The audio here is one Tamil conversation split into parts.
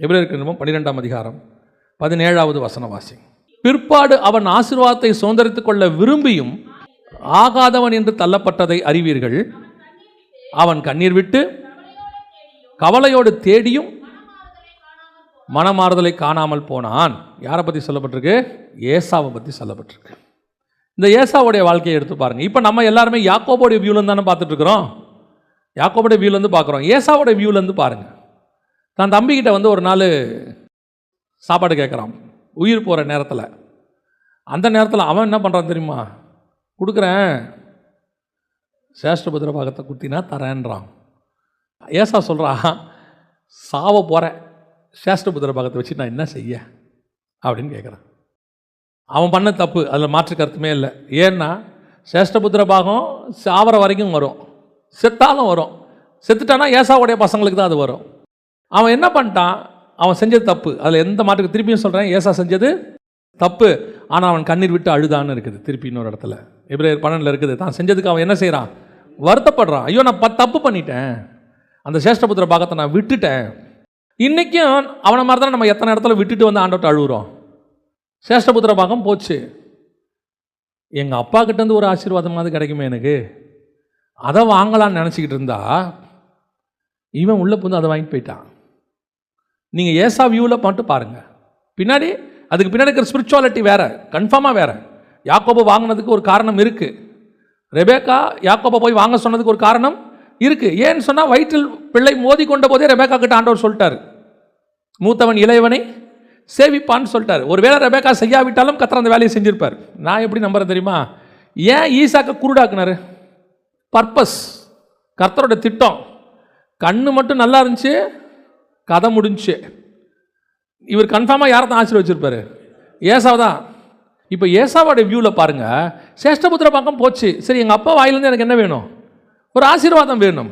எபிரேயருக்கு நிருபம் பன்னிரெண்டாம் அதிகாரம் பதினேழாவது வசனவாசி பிற்பாடு அவன் ஆசிர்வாதத்தை சுதந்திரித்துக் கொள்ள விரும்பியும் ஆகாதவன் என்று தள்ளப்பட்டதை அறிவீர்கள். அவன் கண்ணீர் விட்டு கவலையோடு தேடியும் மனமாறுதலை காணாமல் போனான். யாரை பற்றி சொல்லப்பட்டிருக்கு? ஏசாவை பற்றி சொல்லப்பட்டிருக்கு. இந்த ஏசாவுடைய வாழ்க்கையை எடுத்து பாருங்கள் இப்போ நம்ம எல்லாருமே யாக்கோபோடைய வியூலேருந்து தானே பார்த்துட்டு இருக்கிறோம்? யாக்கோபோடைய வியூலேருந்து பார்க்குறோம். ஏசாவோடைய வியூலேருந்து பாருங்கள் தான் தம்பிக்கிட்ட வந்து ஒரு நாள் சாப்பாடு கேட்குறான் உயிர் போகிற நேரத்தில். அந்த நேரத்தில் அவன் என்ன பண்ணுறான் தெரியுமா? கொடுக்குறேன். சேஷ்டபுத்திர பாகத்தை குத்தினா தரேன்றான். ஏசா சொல்கிறான் சாவ போகிறேன் சேஷ்டபுத்திர பாகத்தை வச்சு நான் என்ன செய்ய? அப்படின்னு கேட்குறான் அவன் பண்ண தப்பு அதில் மாற்று கருத்துமே இல்லை. ஏன்னா சேஷ்டபுத்திர பாகம் சாவர வரைக்கும் வரும். செத்தாலும் வரும். செத்துட்டானா ஏசாவுடைய பசங்களுக்கு தான் அது வரும். அவன் என்ன பண்ணிட்டான்? அவன் செஞ்சது தப்பு. அதில் எந்த மாட்டுக்கு திருப்பியும் சொல்கிறேன் ஏசா செஞ்சது தப்பு. ஆனால் அவன் கண்ணீர் விட்டு அழுதான்னு இருக்குது. திருப்பி இன்னொரு இடத்துல. எப்ரேயர் பன்னெண்டில் இருக்குது. தான் செஞ்சதுக்கு அவன் என்ன செய்கிறான் வருத்தப்படுறான். ஐயோ நான் ப தப்பு பண்ணிட்டேன். அந்த சேஷ்டபுத்திர பாகத்தை நான் விட்டுட்டேன். இன்றைக்கும் அவனை மாதிரி தான் நம்ம எத்தனை இடத்துல விட்டுட்டு வந்து ஆண்டோட்ட அழுகுறோம் சேஷ்டபுத்திர பாகம் போச்சு. எங்கள் அப்பா கிட்டேருந்து ஒரு ஆசீர்வாதமாவது கிடைக்குமே எனக்கு? அதை வாங்கலாம்னு நினச்சிக்கிட்டு இருந்தா இவன் உள்ளே புந்து அதை வாங்கிட்டு போயிட்டான். நீங்கள் ஏசா வியூவில் மட்டும் பாருங்கள் பின்னாடி அதுக்கு பின்னாடி இருக்கிற ஸ்பிரிச்சுவாலிட்டி வேறு கன்ஃபார்மாக வேறு. யாக்கோபை வாங்கினதுக்கு ஒரு காரணம் இருக்குது ரெபேக்கா யாக்கோபை போய் வாங்க சொன்னதுக்கு ஒரு காரணம் இருக்குது ஏன்னு சொன்னால் வயிற்றில் பிள்ளை மோதி கொண்ட போதே ரெபேக்கா கிட்ட ஆண்டவர் சொல்லிட்டார். மூத்தவன் இளையவனை சேவிப்பான்னு சொல்லிட்டார். ஒரு வேளை ரெபேக்கா செய்யாவிட்டாலும் கத்திர அந்த வேலையை செஞ்சுருப்பார். நான் எப்படி நம்புறேன் தெரியுமா? ஏன் ஈசாக்க குருடாக்குனாரு? பர்பஸ் கர்த்தரோட திட்டம். கண்ணு மட்டும் நல்லா இருந்துச்சு கதை முடிஞ்சுச்சு இவர் கன்ஃபார்மாக யாரை தான் ஆசீர்வச்சிருப்பாரு ஏசாவை தான் இப்போ ஏசாவோட வியூவில் பாருங்கள் சேஷ்டபுத்திர பக்கம் போச்சு. சரி எங்கள் அப்பா வாயிலேருந்து எனக்கு என்ன வேணும்? ஒரு ஆசீர்வாதம் வேணும்.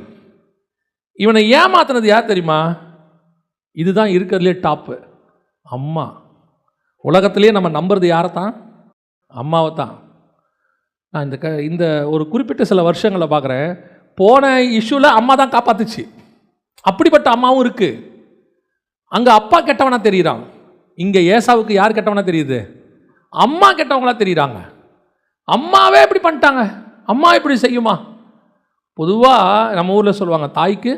இவனை ஏமாத்தினது யார் தெரியுமா? இதுதான் இருக்கிறதுலே டாப்பு அம்மா. உலகத்திலே நம்ம நம்புறது யாரை தான் அம்மாவை தான் நான் இந்த க இந்த ஒரு குறிப்பிட்ட சில வருஷங்களை பார்க்குறேன். போன இஷ்யூவில் அம்மா தான் காப்பாத்துச்சு. அப்படிப்பட்ட அம்மாவும் இருக்குது அங்கே அப்பா கெட்டவனா தெரியுறான் இங்கே ஏசாவுக்கு யார் கெட்டவனா தெரியுது? அம்மா கெட்டவங்களா தெரிகிறாங்க அம்மாவே இப்படி பண்ணிட்டாங்க. அம்மா இப்படி செய்யுமா? பொதுவாக நம்ம ஊரில் சொல்லுவாங்க தாய்க்கு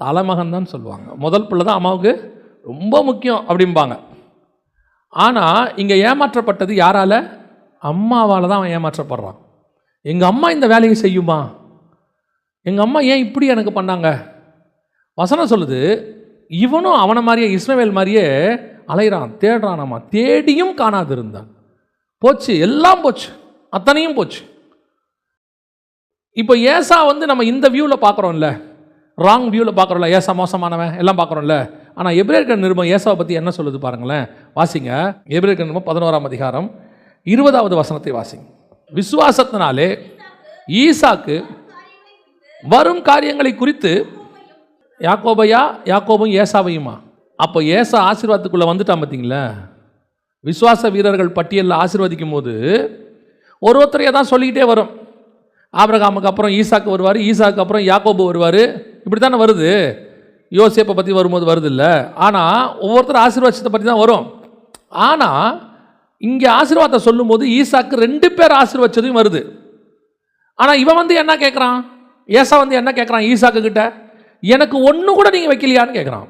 தலைமகன் தான் சொல்லுவாங்க. முதல் பிள்ளை தான் அம்மாவுக்கு ரொம்ப முக்கியம் அப்படிம்பாங்க. ஆனால் இங்கே ஏமாற்றப்பட்டது யாரால்? அம்மாவால் தான் அவன் ஏமாற்றப்படுறான். எங்கள் அம்மா இந்த வேலையை செய்யுமா? எங்கள் அம்மா ஏன் இப்படி எனக்கு பண்ணாங்க? வசனம் சொல்லுது இவனும் அவனை மாதிரியே இஸ்மவேல் மாதிரியே அலைகிறான் தேடுறான் நம்ம தேடியும் காணாது இருந்தான் போச்சு எல்லாம் போச்சு. அத்தனையும் போச்சு. இப்போ ஏசா வந்து நம்ம இந்த வியூவில் பார்க்குறோம்ல. ராங் வியூவில் பார்க்குறோம்ல. ஏசா மோசமானவன் எல்லாம் பார்க்குறோம்ல. ஆனால் எப்ரேர்கன் நிருபம் ஏசாவை பற்றி என்ன சொல்லுது பாருங்களேன். வாசிங்க. எப்ரேர்கன் நிருபம் பதினோராம் அதிகாரம் இருபதாவது வசனத்தை வாசிங்க. விசுவாசத்தினாலே ஈசாக்கு வரும் காரியங்களை குறித்து யாக்கோபையா? யாக்கோபும் ஏசாவையுமா? அப்போ ஏசா ஆசீர்வாதத்துக்குள்ளே வந்துட்டான் பார்த்தீங்களா? விசுவாச வீரர்கள் பட்டியலில் ஆசீர்வதிக்கும் போது ஒரு ஒருத்தரையே தான் சொல்லிக்கிட்டே வரும். ஆபிரகாமுக்கு அப்புறம் ஈசாக்கு வருவார் ஈசாக்கு அப்புறம் யாக்கோபு வருவார். இப்படி தானே வருது? யோசேப்பை பற்றி வரும்போது வருது இல்லை ஆனால் ஒவ்வொருத்தர் ஆசீர்வாதத்தை பற்றி தான் வரும். ஆனால் இங்கே ஆசீர்வாதத்தை சொல்லும்போது ஈசாக்கு ரெண்டு பேர் ஆசீர்வச்சதையும் வருது. ஆனால் இவன் வந்து என்ன கேட்குறான் ஏசா வந்து என்ன கேட்குறான் ஈசாக்கு கிட்ட? எனக்கு ஒன்று கூட நீங்கள் வைக்கலையான்னு கேட்குறான்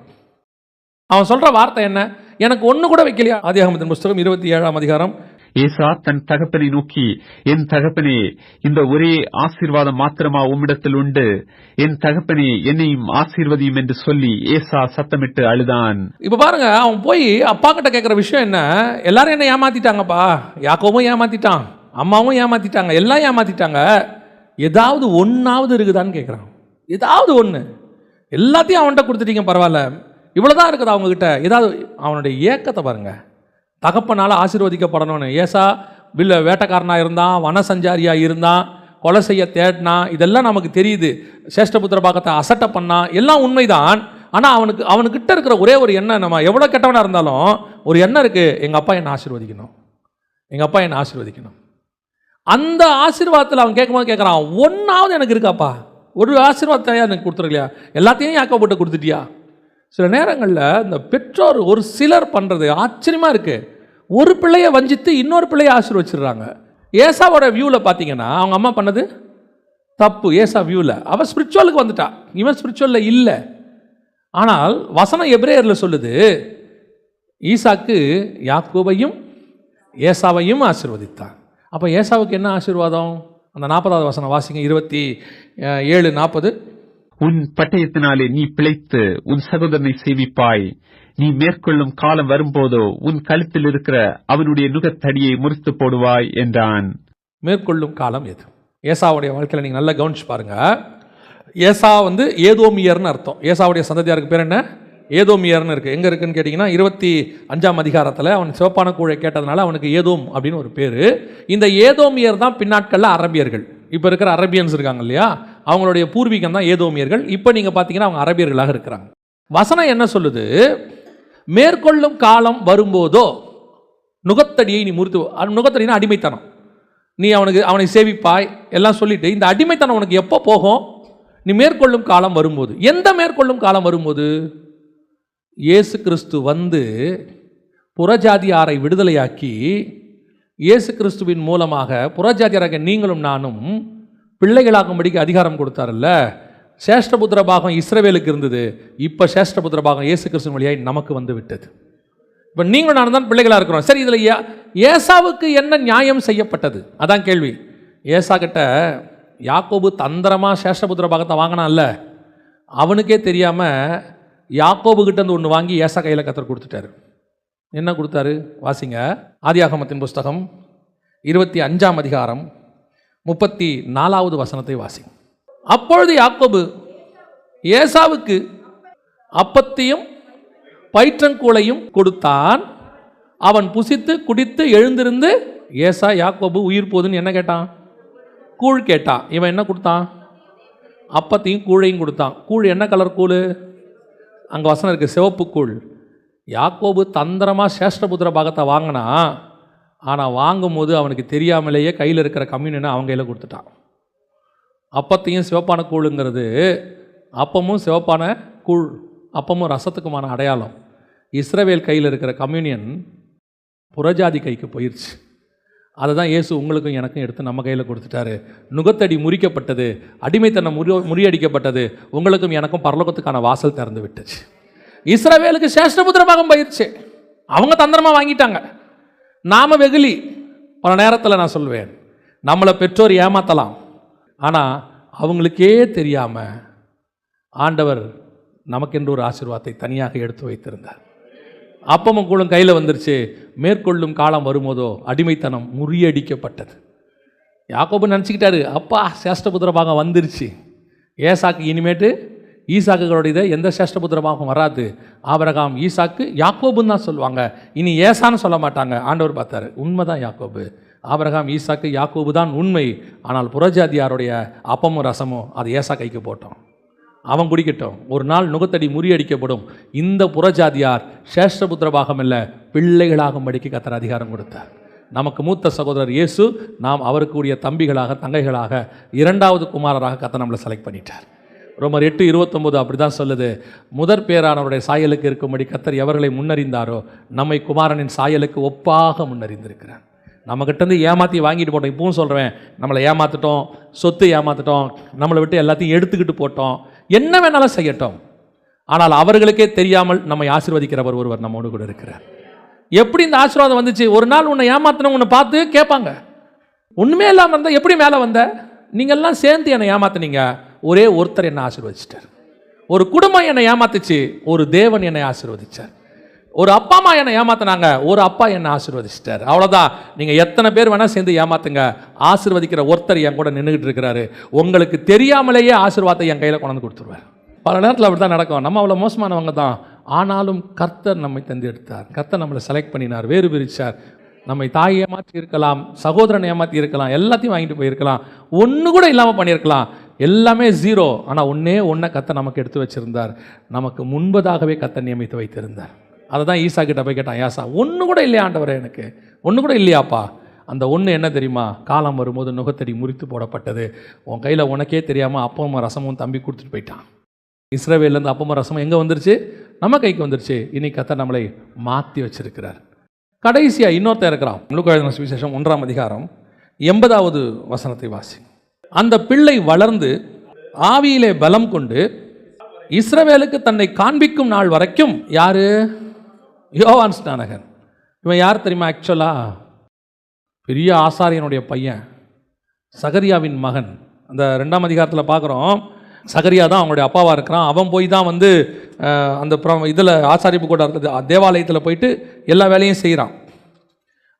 அவன் சொல்கிற வார்த்தை என்ன? எனக்கு ஒன்று கூட வைக்கலையா? ஆதியாகமத்தின் புஸ்தகம் இருபத்தி ஏழாம் அதிகாரம். ஏசா தன் தகப்பனை நோக்கி என் தகப்பனே இந்த ஒரே ஆசீர்வாதம் மாத்திரமா உம்மிடத்தில் உண்டு? என் தகப்பனே என்னையும் ஆசீர்வதியும் என்று சொல்லி ஏசா சத்தமிட்டு அழுதான். இப்போ பாருங்க அவன் போய் அப்பா கிட்ட கேட்குற விஷயம் என்ன? எல்லாரும் என்ன ஏமாத்திட்டாங்கப்பா. யாக்கோவும் ஏமாத்திட்டான் அம்மாவும் ஏமாத்திட்டாங்க எல்லாம் ஏமாத்திட்டாங்க. ஏதாவது ஒன்றாவது இருக்குதான்னு கேட்குறான் ஏதாவது ஒன்று எல்லாத்தையும் அவன்கிட்ட கொடுத்துட்டீங்க பரவாயில்ல. இவ்வளோதான் இருக்குது அவங்கக்கிட்ட ஏதாவது அவனுடைய ஏக்கத்தை பாருங்கள் தகப்பனால் ஆசீர்வதிக்கப்படணும்னு. ஏசா வில்ல வேட்டக்காரனாக இருந்தான் வனசஞ்சாரியாக இருந்தான் கொலை செய்ய தேடினான். இதெல்லாம் நமக்கு தெரியுது. சேஷ்டபுத்திர பாக்கத்தை அசட்டை பண்ணான். எல்லாம் உண்மைதான். ஆனால் அவனுக்கு அவனுக்கிட்ட இருக்கிற ஒரே ஒரு எண்ணம் நம்ம எவ்வளோ கெட்டவனாக இருந்தாலும் ஒரு எண்ணம் இருக்குது எங்கள் அப்பா என்னை ஆசீர்வதிக்கணும். எங்கள் அப்பா என்னை ஆசீர்வதிக்கணும். அந்த ஆசீர்வாதத்தில் அவன் கேட்கும்போது கேட்குறான் ஒன்றாவது எனக்கு இருக்காப்பா. ஒரு ஆசீர்வாதத்தை எனக்கு கொடுத்துருக்கலையா? எல்லாத்தையும் யாக்கப்பட்டு கொடுத்துட்டியா? சில நேரங்களில் இந்த பெற்றோர் ஒரு சிலர் பண்ணுறது ஆச்சரியமாக இருக்குது ஒரு பிள்ளையை வஞ்சித்து இன்னொரு பிள்ளையை ஆசீர்வச்சிடுறாங்க. ஏசாவோட வியூவில் பார்த்தீங்கன்னா அவங்க அம்மா பண்ணது? தப்பு. ஏசா வியூவில் அவன் ஸ்பிரிச்சுவலுக்கு வந்துட்டா. இவன் ஸ்பிரிச்சுவலில் இல்லை. ஆனால் வசனம் எப்ரேயரில் சொல்லுது ஈசாக்கு யாக்கோபையும் ஏசாவையும் ஆசீர்வதித்தான். அப்போ ஏசாவுக்கு என்ன ஆசீர்வாதம்? அந்த நாற்பதாவது வசனம் வாசிங்க இருபத்தி ஏழு நாற்பது. உன் பட்டயத்தினாலே நீ பிழைத்து உன் சகோதரனை சேவிப்பாய். நீ மேற்கொள்ளும் காலம் வரும்போதோ உன் கழுத்தில் இருக்கிற அவனுடைய நுகத்தடியை முறித்து போடுவாய் என்றான். மேற்கொள்ளும் காலம் எது? ஏசாவுடைய வாழ்க்கையில் நீங்கள் நல்லா கவனிச்சு பாருங்க. ஏசா வந்து ஏதோமியர்னு அர்த்தம். ஏசாவுடைய சந்ததியாருக்கு பேர் என்ன? ஏதோமியர்னு இருக்குது எங்கே இருக்குன்னு கேட்டிங்கன்னா இருபத்தி அஞ்சாம் அதிகாரத்தில் அவன் சிவப்பான கூழை கேட்டதுனால அவனுக்கு ஏதோம் அப்படின்னு ஒரு பேர். இந்த ஏதோமியர் தான் பின்னாட்களில் அரபியர்கள். இப்போ இருக்கிற அரபியன்ஸ் இருக்காங்க இல்லையா? அவங்களுடைய பூர்வீகம் தான் ஏதோமியர்கள் இப்போ நீங்கள் பார்த்தீங்கன்னா அவங்க அரபியர்களாக இருக்கிறாங்க. வசனம் என்ன சொல்லுது? மேற்கொள்ளும் காலம் வரும்போதோ நுகத்தடியை நீ முறித்து நுகத்தடினா அடிமைத்தனம். நீ அவனுக்கு அவனை சேவிப்பாய் எல்லாம் சொல்லிட்டு இந்த அடிமைத்தனம் உனக்கு எப்போ போகும்? நீ மேற்கொள்ளும் காலம் வரும்போது. எந்த மேற்கொள்ளும் காலம் வரும்போது? இயேசு கிறிஸ்து வந்து புறஜாதியாரை விடுதலையாக்கி இயேசு கிறிஸ்துவின் மூலமாக புறஜாதியாராக நீங்களும் நானும் பிள்ளைகளாகும்படிக்கு அதிகாரம் கொடுத்தாருல்ல. சேஷ்டபுத்திர பாகம் இஸ்ரவேலுக்கு இருந்தது. இப்போ சேஷ்டபுத்திர பாகம் இயேசு கிறிஸ்துவின் வழியாய் நமக்கு வந்து விட்டது. இப்போ நீங்களும் நானும் தான் பிள்ளைகளாக இருக்கிறோம். சரி இதில் ஏ ஏசாவுக்கு என்ன நியாயம் செய்யப்பட்டது? அதான் கேள்வி. ஏசா கிட்ட யாக்கோபு தந்திரமாக சேஷ்டபுத்திர பாகத்தை வாங்கினான்ல. அவனுக்கே தெரியாமல் யாக்கோபு கிட்ட இருந்து ஒன்று வாங்கி ஏசா கையில் கத்தர் கொடுத்துட்டாரு. என்ன கொடுத்தாரு? வாசிங்க. ஆதியாகமத்தின் புஸ்தகம் இருபத்தி அஞ்சாம் அதிகாரம் முப்பத்தி நாலாவது வசனத்தை வாசி. அப்பொழுது யாக்கோபு ஏசாவுக்கு அப்பத்தையும் பயிற்றங்கூளையும் கொடுத்தான். அவன் புசித்து குடித்து எழுந்திருந்து ஏசா யாக்கோபு உயிர் போதுன்னு என்ன கேட்டான்? கூழ் கேட்டான் இவன் என்ன கொடுத்தான்? அப்பத்தையும் கூழையும் கொடுத்தான். கூழ் என்ன கலர் கூழ்? அங்கே வசனம் இருக்குது சிவப்பு கூழ் யாக்கோபு தந்திரமாக சேஷ்டபுத்திர பாகத்தை வாங்கினா ஆனால் வாங்கும்போது அவனுக்கு தெரியாமலேயே கையில் இருக்கிற கம்யூனியனை அவங்க கையில் கொடுத்துட்டான். அப்பத்தையும் சிவப்பான கூழுங்கிறது அப்பமும் சிவப்பான கூழ் அப்பமும் ரசத்துக்குமான அடையாளம். இஸ்ரவேல் கையில் இருக்கிற கம்யூனியன் புறஜாதி கைக்கு போயிடுச்சு அதை தான் இயேசு உங்களுக்கும் எனக்கும் எடுத்து நம்ம கையில் கொடுத்துட்டாரு. நுகத்தடி முறிக்கப்பட்டது அடிமைத்தனம் முறி முறியடிக்கப்பட்டது உங்களுக்கும் எனக்கும் பரலோகத்துக்கான வாசல் திறந்து விட்டுச்சு. இஸ்ரவேலுக்கு சேஷ்டபுத்திர பயிற்சி அவங்க தந்திரமாக வாங்கிட்டாங்க. நாம வெகுலி பல நேரத்தில் நான் சொல்லுவேன் நம்மளை பெற்றோர் ஏமாத்தலாம். ஆனால் அவங்களுக்கே தெரியாமல் ஆண்டவர் நமக்கென்று ஒரு ஆசீர்வாதத்தை தனியாக எடுத்து வைத்திருந்தார். அப்பமும் கூழும் கையில் வந்துருச்சு. மேற்கொள்ளும் காலம் வரும்போதோ அடிமைத்தனம் முறியடிக்கப்பட்டது. யாக்கோபு நினச்சிக்கிட்டாரு அப்பா சேஷ்டபுத்திர பாகம் வந்துருச்சு. ஏசாக்கு இனிமேட்டு ஈசாக்குகளுடைய எந்த சேஷ்டபுத்திர பாகம் வராது. ஆபரகாம் ஈசாக்கு யாக்கோபுன்னு தான் சொல்லுவாங்க. இனி ஏசான்னு சொல்ல மாட்டாங்க. ஆண்டவர் பார்த்தாரு. உண்மைதான் யாக்கோபு. ஆபரகாம் ஈசாக்கு யாக்கோபு தான் உண்மை. ஆனால் புறஜாதியாருடைய அப்பமும் ரசமும் அது ஏசா கைக்கு போட்டோம். அவன் குடிக்கட்டும். ஒரு நாள் நுகத்தடி முறியடிக்கப்படும். இந்த புறஜாதியார் சேஷ்டபுத்திர பாகம் இல்லை பிள்ளைகளாகும்படிக்கு கத்தர் அதிகாரம் கொடுத்தார். நமக்கு மூத்த சகோதரர் இயேசு நாம் அவருக்குரிய தம்பிகளாக தங்கைகளாக இரண்டாவது குமாரராக கத்த நம்மளை செலக்ட் பண்ணிட்டார். ரோமர் எட்டு இருபத்தொம்போது அப்படி தான் சொல்லுது. முதற் பேரானவருடைய சாயலுக்கு இருக்கும்படி கத்தர் எவர்களை முன்னறிந்தாரோ நம்மை குமாரனின் சாயலுக்கு ஒப்பாக முன்னறிந்திருக்கிறார். நம்மக்கிட்டேருந்து ஏமாற்றி வாங்கிட்டு போட்டோம். இப்பவும் சொல்கிறேன் நம்மளை ஏமாற்றிட்டோம் சொத்து ஏமாற்றிட்டோம் நம்மளை விட்டு எல்லாத்தையும் எடுத்துக்கிட்டு போட்டோம். என்ன வேணாலும் செய்யட்டும். ஆனால் அவர்களுக்கே தெரியாமல் நம்மை ஆசீர்வதிக்கிறவர் ஒருவர் நம்மோடு கூட இருக்கிறார். எப்படி இந்த ஆசீர்வாதம் வந்துச்சு? ஒரு நாள் உன்னை ஏமாத்தின உன்னை பார்த்து கேட்பாங்க. ஒன்றுமே இல்லாமல் இருந்தால் எப்படி மேலே வந்த? நீங்கள்லாம் சேர்ந்து என்னை ஏமாத்துனீங்க. ஒரே ஒருத்தர் என்னை ஆசீர்வதிச்சிட்டார். ஒரு குடும்பம் என்னை ஏமாத்துச்சு. ஒரு தேவன் என்னை ஆசீர்வதிச்சார். ஒரு அப்பா அம்மா என்னை ஏமாத்தினாங்க. ஒரு அப்பா என்னை ஆசீர்வதிச்சிட்டார். அவ்வளோதான் நீங்கள் எத்தனை பேர் வேணால் சேர்ந்து ஏமாத்துங்க. ஆசிர்வதிக்கிற ஒருத்தர் என் கூட நின்றுக்கிட்டு இருக்கிறாரு. உங்களுக்கு தெரியாமலேயே ஆசீர்வாதத்தை என் கையில் கொண்டாந்து கொடுத்துருவார். பல நேரத்தில் அப்படி தான் நடக்கும். நம்ம அவ்வளோ மோசமானவங்க தான். ஆனாலும் கர்த்தர் நம்மை தந்தெடுத்தார் கர்த்தர் நம்மளை செலக்ட் பண்ணினார். வேறு பிரித்தார் நம்மை தாய் ஏமாற்றி இருக்கலாம் சகோதரன் ஏமாற்றி இருக்கலாம் எல்லாத்தையும் வாங்கிட்டு போயிருக்கலாம். ஒன்று கூட இல்லாமல் பண்ணியிருக்கலாம். எல்லாமே ஜீரோ ஆனால் ஒன்றே ஒன்றை கத்தை நமக்கு எடுத்து வச்சிருந்தார். நமக்கு முன்பதாகவே கத்தை நியமித்து வைத்திருந்தார். அதை தான் ஈசா கிட்ட போய் கேட்டான் ஏசா ஒன்று கூட இல்லையா ஆண்டவரே எனக்கு? ஒன்று கூட இல்லையாப்பா? அந்த ஒன்று என்ன தெரியுமா? காலம் வரும்போது நுகத்தடி முறித்து போடப்பட்டது. உன் கையில் உனக்கே தெரியாமல் அப்பமும் ரசமும் தம்பி கொடுத்துட்டு போயிட்டான். இஸ்ரேவேலேருந்து அப்பமும் ரசமும் எங்கே வந்துருச்சு? நம்ம கைக்கு வந்துருச்சு. இன்னைக்கு கத்தர் நம்மளை மாற்றி வச்சிருக்கிறார். கடைசியாக இன்னொருத்தர் இருக்கிறான். முழுக்க சுவிசேஷம் ஒன்றாம் அதிகாரம் எண்பதாவது வசனத்தை வாசி அந்த பிள்ளை வளர்ந்து ஆவியிலே பலம் கொண்டு இஸ்ரவேலுக்கு தன்னை காண்பிக்கும் நாள் வரைக்கும் யாரு? யோவான் ஸ்நானகன். இவன் யார் தெரியுமா ஆக்சுவலாக பெரிய ஆசாரியனுடைய பையன். சகரியாவின் மகன். அந்த ரெண்டாம் அதிகாரத்தில் பார்க்குறோம் சகரியா தான் அவங்களுடைய அப்பாவாக இருக்கிறான். அவன் போய் தான் வந்து அந்த அந்த இதில் ஆசாரிப்பு கூட தேவாலயத்தில் போயிட்டு எல்லா வேலையும் செய்கிறான்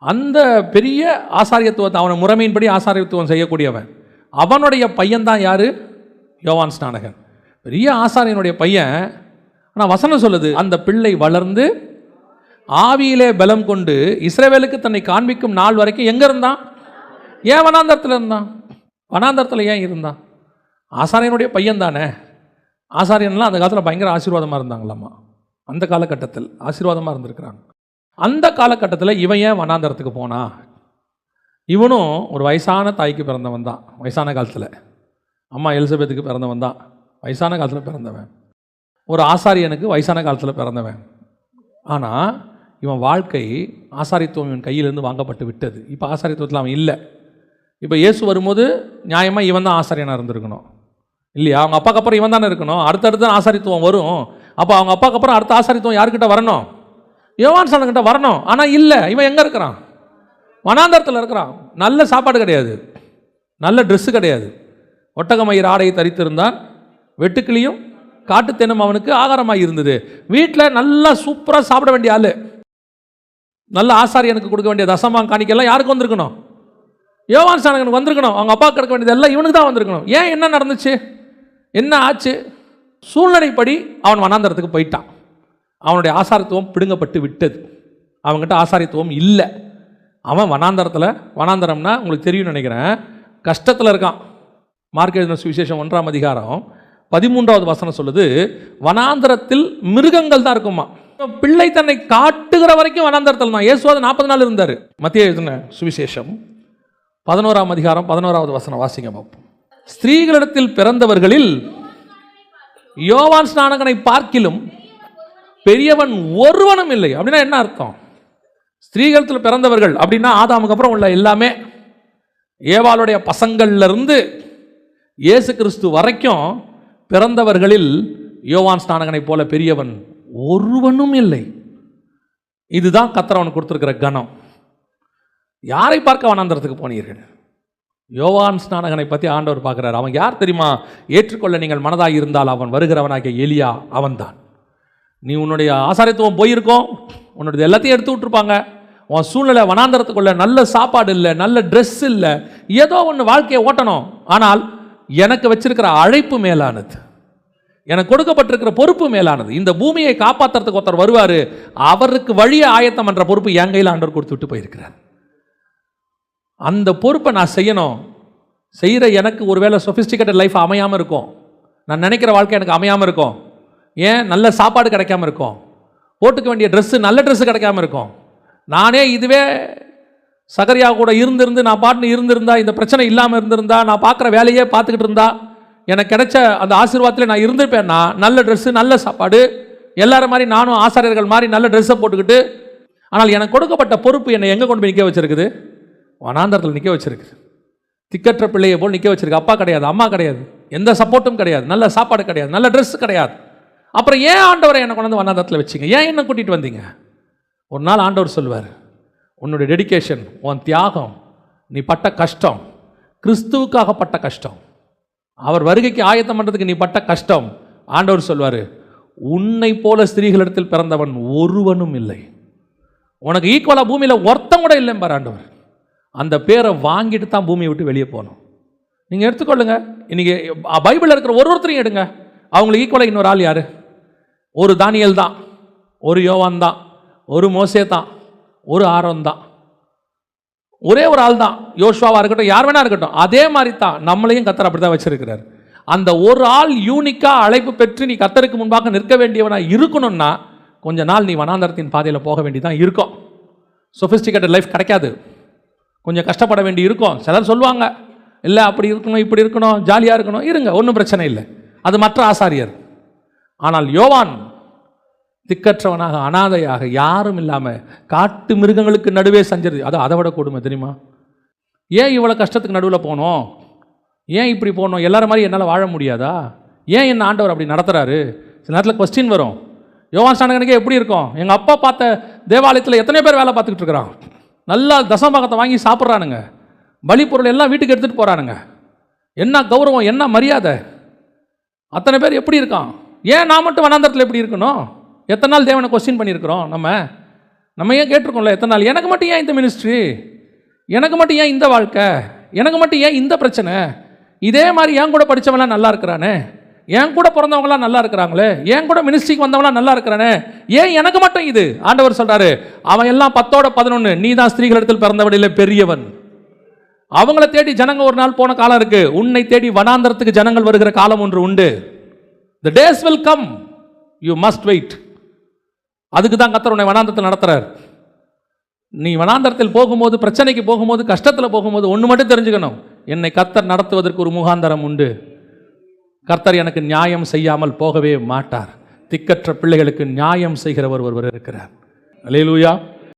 அந்த பெரிய ஆசாரியத்துவத்தை அவனை முறைமையின்படி ஆசாரியத்துவம் செய்யக்கூடியவன். அவனுடைய பையன் தான் யார்? யோவான் ஸ்நானகன். பெரிய ஆசாரியனுடைய பையன். ஆனால் வசனம் சொல்லுது அந்த பிள்ளை வளர்ந்து ஆவியிலே பலம் கொண்டு இஸ்ரேவேலுக்கு தன்னை காண்பிக்கும் நாள் வரைக்கும் எங்கே இருந்தான்? ஏன் வனாந்தரத்தில் இருந்தான்? வனாந்தரத்தில் ஏன் இருந்தான்? ஆசாரியனுடைய பையன் தானே. ஆசாரியன்லாம் அந்த காலத்தில் பயங்கர ஆசீர்வாதமாக இருந்தாங்களாம்மா அந்த காலகட்டத்தில் ஆசீர்வாதமாக இருந்திருக்கிறாங்க. அந்த காலகட்டத்தில் இவன் ஏன் வனாந்தரத்துக்கு போனா? இவனும் ஒரு வயசான தாய்க்கு பிறந்தவன் தான் வயசான காலத்தில். அம்மா எலிசபெத்துக்கு பிறந்தவன் தான் வயசான காலத்தில் பிறந்தவன். ஒரு ஆசாரியனுக்கு வயசான காலத்தில் பிறந்தவன். ஆனால் இவன் வாழ்க்கை ஆசாரித்துவம் இவன் கையிலேருந்து வாங்கப்பட்டு விட்டது. இப்போ ஆசாரித்துவத்தில் அவன் இல்லை. இப்போ இயேசு வரும்போது நியாயமாக இவன் தான் ஆசாரியனாக இருந்திருக்கணும். இல்லையா? அவங்க அப்பாக்கு அப்புறம் இவன் தானே இருக்கணும். அடுத்தடுத்து ஆசாரித்துவம் வரும். அப்போ அவங்க அப்பாக்கு அப்புறம் அடுத்த ஆசாரித்துவம் யாருக்கிட்ட வரணும்? யோவான் சனங்கிட்ட வரணும். ஆனால் இல்லை. இவன் எங்கே இருக்கிறான்? வனாந்தரத்தில் இருக்கிறான். நல்ல சாப்பாடு கிடையாது. நல்ல ட்ரெஸ்ஸு கிடையாது. ஒட்டகமயிர் ஆடையை தரித்திருந்தான் வெட்டுக்கிளியும் காட்டுத்தேனும் அவனுக்கு ஆகாரமாக இருந்தது. வீட்டில் நல்லா சூப்பராக சாப்பிட வேண்டிய ஆள். நல்ல ஆசாரியனுக்கு கொடுக்க வேண்டிய தசமாம் காணிக்கெல்லாம் யாருக்கு வந்திருக்கணும்? யோவான் சாணகனுக்கு வந்திருக்கணும். அவங்க அப்பா கிடைக்க வேண்டியது எல்லாம் இவனுக்கு தான் வந்திருக்கணும். ஏன் என்ன நடந்துச்சு? என்ன ஆச்சு? சூழ்நிலைப்படி அவன் வனாந்தரத்துக்கு போயிட்டான். அவனுடைய ஆசாரத்துவம் பிடுங்கப்பட்டு விட்டது. அவன்கிட்ட ஆசாரித்துவம் இல்லை. அவன் வனாந்தரத்தில் வனாந்தரம்னா உங்களுக்கு தெரியும்னு நினைக்கிறேன் கஷ்டத்தில் இருக்கான். மார்க் எழுதின சுவிசேஷம் ஒன்றாம் அதிகாரம் பதிமூன்றாவது வசனம் சொல்லுது வனாந்தரத்தில் மிருகங்கள் தான் இருக்குமா? பிள்ளை தன்னை காட்டுகிற வரைக்கும் வனாந்தரத்தில் தான். இயேசுவாது நாற்பது நாள் இருந்தார். மத்திய எழுதின சுவிசேஷம் பதினோராம் அதிகாரம் பதினோராவது வசனம் வாசிங்க பார்ப்போம். ஸ்திரீகளிடத்தில் பிறந்தவர்களில் யோவான் ஸ்நானகனை பார்க்கிலும் பெரியவன் ஒருவனும் இல்லை. அப்படின்னா என்ன அர்த்தம்? ஸ்திரீகளத்தில் பிறந்தவர்கள் அப்படின்னா ஆதாமுக்கு அப்புறம் உள்ள எல்லாமே ஏவாளுடைய பசங்கள்ல இருந்து இயேசு கிறிஸ்து வரைக்கும் பிறந்தவர்களில் யோவான் ஸ்நானகனை போல பெரியவன் ஒருவனும் இல்லை. இதுதான் கத்திரவன் கொடுத்துருக்கிற கணம் யாரை பார்க்க வனாந்தரத்துக்கு போனீர்கள்? யோவான் ஸ்நானகனை பற்றி ஆண்டவர் பார்க்குறாரு. அவன் யார் தெரியுமா? ஏற்றுக்கொள்ள நீங்கள் மனதாக இருந்தால் அவன் வருகிறவனாகிய எலியா அவன்தான். நீ உன்னுடைய ஆசாரியத்துவம் போயிருக்கோம். உன்னுடைய எல்லாத்தையும் எடுத்து விட்டுருப்பாங்க. உன் சூழ்நிலை வனாந்தரத்துக்குள்ள நல்ல சாப்பாடு இல்லை நல்ல ட்ரெஸ் இல்லை. ஏதோ ஒன்று வாழ்க்கையை ஓட்டணும். ஆனால் எனக்கு வச்சிருக்கிற அழைப்பு மேலானது. எனக்கு கொடுக்கப்பட்டிருக்கிற பொறுப்பு மேலானது. இந்த பூமியை காப்பாற்றுறதுக்கு ஒருத்தர் வருவார் அவருக்கு வழியை ஆயத்தம் என்ற பொறுப்பு என் கையில் ஆண்டவர் கொடுத்து விட்டு போயிருக்கிறார். அந்த பொறுப்பை நான் செய்யணும். செய்கிற எனக்கு ஒருவேளை சொஃபிஸ்டிகேட்டட் லைஃப் அமையாமல் இருக்கும். நான் நினைக்கிற வாழ்க்கை எனக்கு அமையாமல் இருக்கும். ஏன்? நல்ல சாப்பாடு கிடைக்காம இருக்கும். போட்டுக்க வேண்டிய ட்ரெஸ்ஸு நல்ல ட்ரெஸ்ஸு கிடைக்காம இருக்கும். நானே இதுவே சகரியா கூட இருந்திருந்து நான் பாட்டுன்னு இருந்திருந்தா இந்த பிரச்சனை இல்லாமல் இருந்திருந்தா நான் பார்க்குற வேலையே பார்த்துக்கிட்டு இருந்தா எனக்கு கிடைச்ச அந்த ஆசீர்வாதத்தில் நான் இருந்திருப்பேன்னா நல்ல ட்ரெஸ்ஸு நல்ல சாப்பாடு எல்லாரும் மாதிரி நானும் ஆசாரியர்கள் மாதிரி நல்ல ட்ரெஸ்ஸை போட்டுக்கிட்டு ஆனால் எனக்கு கொடுக்கப்பட்ட பொறுப்பு என்னை எங்கே கொண்டு போய் நிற்க வச்சிருக்குது? வனாந்தரத்தில் நிற்க வச்சிருக்குது. திக்கற்ற பிள்ளையை போல் நிற்க வச்சிருக்கு. அப்பா கிடையாது அம்மா கிடையாது எந்த சப்போர்ட்டும் கிடையாது நல்ல சாப்பாடு கிடையாது நல்ல ட்ரெஸ் கிடையாது. அப்புறம் ஏன் ஆண்டவரை என்னை கொண்டு வந்து வனாந்தரத்தில் வச்சிங்க? ஏன் என்ன கூட்டிகிட்டு வந்தீங்க? ஒரு நாள் ஆண்டவர் சொல்வார் உன்னுடைய டெடிகேஷன் உன் தியாகம் நீ பட்ட கஷ்டம் கிறிஸ்துவுக்காக பட்ட கஷ்டம். அவர் வருகைக்கு ஆயத்தம் பண்ணுறதுக்கு நீ பட்ட கஷ்டம். ஆண்டவர் சொல்வார் உன்னை போல ஸ்திரீகளிடத்தில் பிறந்தவன் ஒருவனும் இல்லை. உனக்கு ஈக்குவலாக பூமியில் ஒருத்தம் கூட இல்லைம்பார் ஆண்டவர். அந்த பேரை வாங்கிட்டு தான் பூமியை விட்டு வெளியே போகணும். நீங்கள் எடுத்துக்கொள்ளுங்க. இன்றைக்கி பைபிளில் இருக்கிற ஒரு ஒருத்தரையும் எடுங்க. அவங்களுக்கு ஈக்குவலாக இன்னொரு ஆள் யார்? ஒரு தானியல் தான் ஒரு யோவான் தான் ஒரு மோசே தான். ஒரு ஆரம் தான் ஒரே ஒரு ஆள் தான் யோசுவாவாக இருக்கட்டும் யார் வேணா இருக்கட்டும் அதே மாதிரி தான் நம்மளையும் கத்தர் அப்படி தான் வச்சிருக்கிறார். அந்த ஒரு ஆள் யூனிக்காக அழைப்பு பெற்று நீ கத்தருக்கு முன்பாக நிற்க வேண்டியவனாக இருக்கணும்னா கொஞ்ச நாள் நீ வனாந்தரத்தின் பாதையில் போக வேண்டியதான் இருக்கும். சொஃபிஸ்டிகேட்டட் லைஃப் கிடைக்காது. கொஞ்சம் கஷ்டப்பட வேண்டி இருக்கும். சிலர் சொல்லுவாங்க இல்லை அப்படி இருக்கணும் இப்படி இருக்கணும் ஜாலியாக இருக்கணும். இருங்க ஒன்றும் பிரச்சனை இல்லை. அது மற்ற ஆசாரியர். ஆனால் யோவான் திக்கற்றவனாக அனாதையாக யாரும் இல்லாமல் காட்டு மிருகங்களுக்கு நடுவே சஞ்சரி அது அதை விட கொடுமை தெரியுமா? ஏன் இவ்வளோ கஷ்டத்துக்கு நடுவில் போனோம்? ஏன் இப்படி போனோம்? எல்லாரும் மாதிரி என்னால் வாழ முடியாதா? ஏன் என்ன ஆண்டவர் அப்படி நடத்துகிறாரு சில நேரத்தில் கொஸ்டின் வரும். யோகா சாணகனுக்கே எப்படி இருக்கும்? எங்கள் அப்பா பார்த்த தேவாலயத்தில் எத்தனை பேர் வேலை பார்த்துக்கிட்டு இருக்கிறான். நல்லா தசமபாகத்தை வாங்கி சாப்பிட்றானுங்க. பலிப்பொருள் எல்லாம் வீட்டுக்கு எடுத்துகிட்டு போகிறானுங்க என்ன கௌரவம் என்ன மரியாதை? அத்தனை பேர் எப்படி இருக்கான்? ஏன் நான் மட்டும் வனாந்தரத்தில் எப்படி இருக்கணும்? எத்தனை நாள் தேவனை கொஸ்டின் பண்ணியிருக்கிறோம் நம்ம? நம்ம ஏன் கேட்டிருக்கோம்ல எத்தனை நாள்? எனக்கு மட்டும் ஏன் இந்த மினிஸ்ட்ரி எனக்கு மட்டும் ஏன் இந்த வாழ்க்கை? எனக்கு மட்டும் ஏன் இந்த பிரச்சனை? இதே மாதிரி என் கூட படித்தவங்களாம் நல்லா இருக்கிறானே? என் கூட பிறந்தவங்களாம் நல்லா இருக்கிறாங்களே? என் கூட மினிஸ்ட்ரிக்கு வந்தவங்களாம் நல்லா இருக்கிறானே? ஏன் எனக்கு மட்டும் இது? ஆண்டவர் சொல்கிறாரு அவன் எல்லாம் பத்தோட பதினொன்று நீ தான் ஸ்திரீகளிடத்தில் பிறந்தவடையில் பெரியவன். அவங்கள தேடி ஜனங்கள் ஒரு நாள் போன காலம் இருக்கு. உன்னை தேடி வனாந்தரத்துக்கு ஜனங்கள் வருகிற காலம் ஒன்று உண்டு. The days will come you must wait அதுக்கு தான் கத்தர் உன்னை வனாந்தரத்தில் நடத்துறார். நீ வனாந்தரத்தில் போகும்போது பிரச்சனைக்கு போகும்போது கஷ்டத்தில் போகும்போது ஒன்று மட்டும் தெரிஞ்சுக்கணும். என்னை கத்தர் நடத்துவதற்கு ஒரு முகாந்தரம் உண்டு. கர்த்தர் எனக்கு நியாயம் செய்யாமல் போகவே மாட்டார். திக்கற்ற பிள்ளைகளுக்கு நியாயம் செய்கிறவர் ஒருவர் இருக்கிறார். அலையலூயா